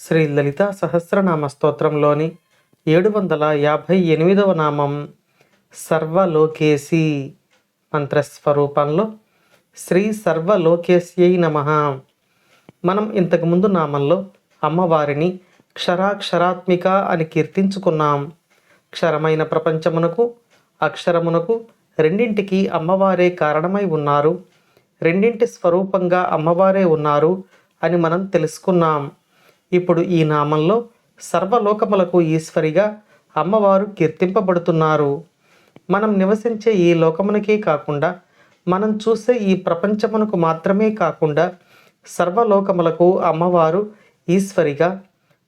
శ్రీ లలితా సహస్రనామ స్తోత్రంలోని ఏడు వందల యాభై ఎనిమిదవ నామం సర్వలోకేసి మంత్రస్వరూపంలో శ్రీ సర్వలోకేశ్యై నమ. మనం ఇంతకుముందు నామంలో అమ్మవారిని క్షరాక్షరాత్మిక అని కీర్తించుకున్నాం. క్షరమైన ప్రపంచమునకు అక్షరమునకు రెండింటికి అమ్మవారే కారణమై ఉన్నారు. రెండింటి స్వరూపంగా అమ్మవారే ఉన్నారు అని మనం తెలుసుకున్నాం. ఇప్పుడు ఈ నామంలో సర్వలోకములకు ఈశ్వరిగా అమ్మవారు కీర్తింపబడుతున్నారు. మనం నివసించే ఈ లోకమునకే కాకుండా మనం చూసే ఈ ప్రపంచమునకు మాత్రమే కాకుండా సర్వలోకములకు అమ్మవారు ఈశ్వరిగా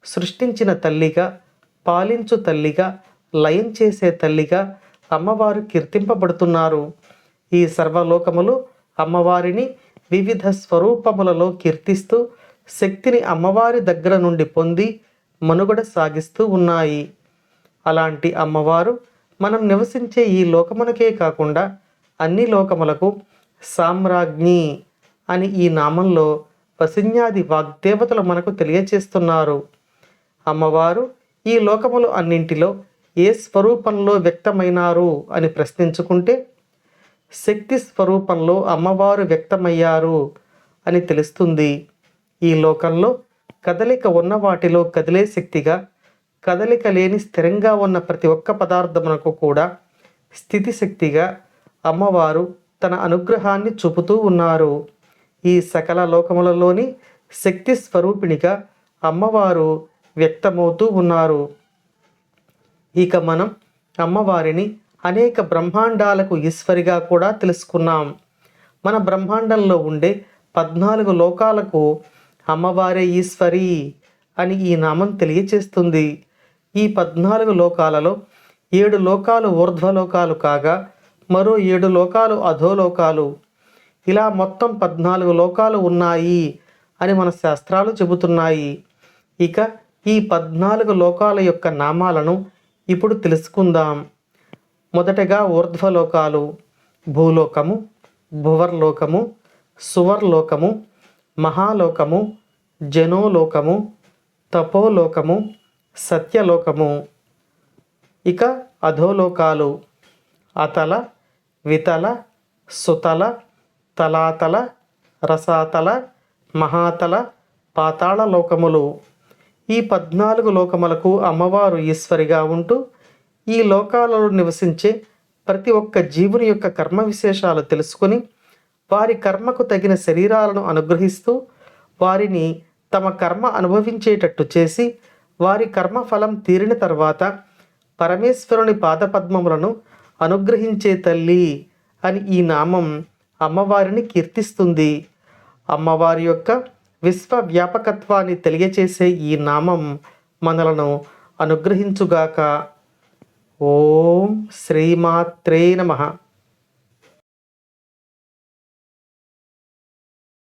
సృష్టించిన తల్లిగా పాలించు తల్లిగా లయం చేసే తల్లిగా అమ్మవారు కీర్తింపబడుతున్నారు. ఈ సర్వలోకములు అమ్మవారిని వివిధ స్వరూపములలో కీర్తిస్తూ శక్తిని అమ్మవారి దగ్గర నుండి పొంది మనుగడ సాగిస్తూ ఉన్నాయి. అలాంటి అమ్మవారు మనం నివసించే ఈ లోకమునకే కాకుండా అన్ని లోకములకు సామ్రాజ్ఞి అని ఈ నామంలో వసిన్యాది వాగ్దేవతలు మనకు తెలియచేస్తున్నారు. అమ్మవారు ఈ లోకములు అన్నింటిలో ఏ స్వరూపంలో వ్యక్తమైనారు అని ప్రశ్నించుకుంటే శక్తి స్వరూపంలో అమ్మవారు వ్యక్తమయ్యారు అని తెలుస్తుంది. ఈ లోకంలో కదలిక ఉన్న వాటిలో కదిలే శక్తిగా కదలిక లేని స్థిరంగా ఉన్న ప్రతి ఒక్క పదార్థమునకు కూడా స్థితి శక్తిగా అమ్మవారు తన అనుగ్రహాన్ని చూపుతూ ఉన్నారు. ఈ సకల లోకములలోని శక్తి స్వరూపిణిగా అమ్మవారు వ్యక్తమవుతూ ఉన్నారు. ఇక మనం అమ్మవారిని అనేక బ్రహ్మాండాలకు ఈశ్వరిగా కూడా తెలుసుకున్నాం. మన బ్రహ్మాండంలో ఉండే పద్నాలుగు లోకాలకు అమ్మవారే ఈశ్వరి అని ఈ నామం తెలియచేస్తుంది. ఈ పద్నాలుగు లోకాలలో ఏడు లోకాలు ఊర్ధ్వలోకాలు కాగా మరో ఏడు లోకాలు అధోలోకాలు. ఇలా మొత్తం పద్నాలుగు లోకాలు ఉన్నాయి అని మన శాస్త్రాలు చెబుతున్నాయి. ఇక ఈ పద్నాలుగు లోకాల యొక్క నామాలను ఇప్పుడు తెలుసుకుందాం. మొదటగా ఊర్ధ్వలోకాలు భూలోకము భువర్లోకము సువర్లోకము మహాలోకము జనోలోకము తపోలోకము సత్యలోకము. ఇక అధోలోకాలు. అతల వితల సుతల తలాతల రసాతల మహాతల పాతాళ లోకములు ఈ పద్నాలుగు లోకములకు అమ్మవారు ఈశ్వరిగా ఉంటూ ఈ లోకాలలో నివసించే ప్రతి ఒక్క జీవుని యొక్క కర్మ విశేషాలు తెలుసుకొని వారి కర్మకు తగిన శరీరాలను అనుగ్రహిస్తూ వారిని తమ కర్మ అనుభవించేటట్టు చేసి వారి కర్మ ఫలం తీరిన తర్వాత పరమేశ్వరుని పాదపద్మములను అనుగ్రహించే తల్లి అని ఈ నామం అమ్మవారిని కీర్తిస్తుంది. అమ్మవారి యొక్క విశ్వవ్యాపకత్వాన్ని తెలియచేసే ఈ నామం మనలను అనుగ్రహించుగాక. ఓం శ్రీమాత్రే నమః.